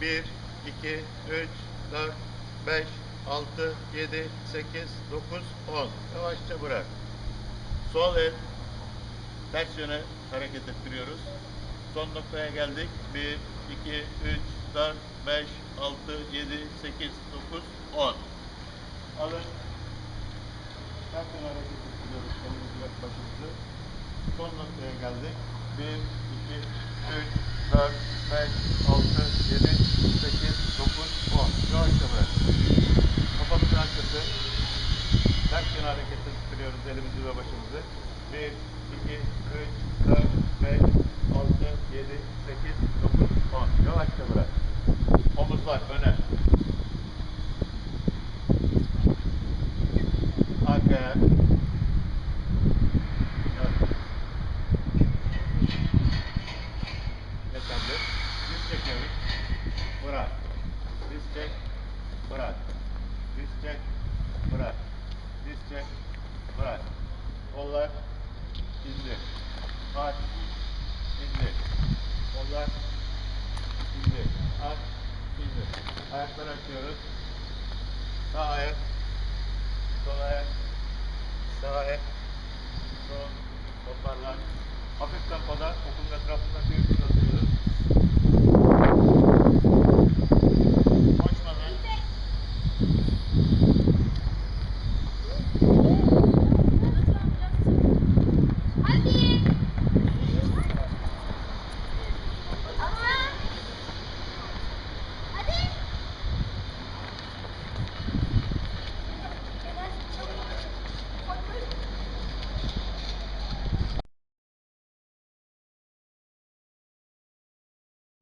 1, 2, 3, 4, 5, 6, 7, 8, 9, 10. Yavaşça bırak. Sol el ters yöne hareket ettiriyoruz. Son noktaya geldik. 1, 2, 3, 4, 5, 6, 7, 8, 9, 10. Alın. Ters yöne hareket ettiriyoruz. Elimizi ve başımızı. Son noktaya geldik. 1, 2, 3, 4, 5, 6, 7, 8, 9, 10. Yavaşça bırak. Kafamızın arkası. Ters yöne hareket elimizi ve başımızı. 1, 2, 3, 4, 5, 6, 7, 8, 9, 10. Yavaşça bırak. Omuzlar öne. Arkaya. Yeterli. Diz çekiyoruz. Bırak. Diz çek. Bırak. 50. At. 50. Kollar. 50. At. 50. Ayakları açıyoruz. Sağ ayak. Sol ayak. Sağ ayak. Sol. Toparlan. Hafif tempoda okulun etrafında bir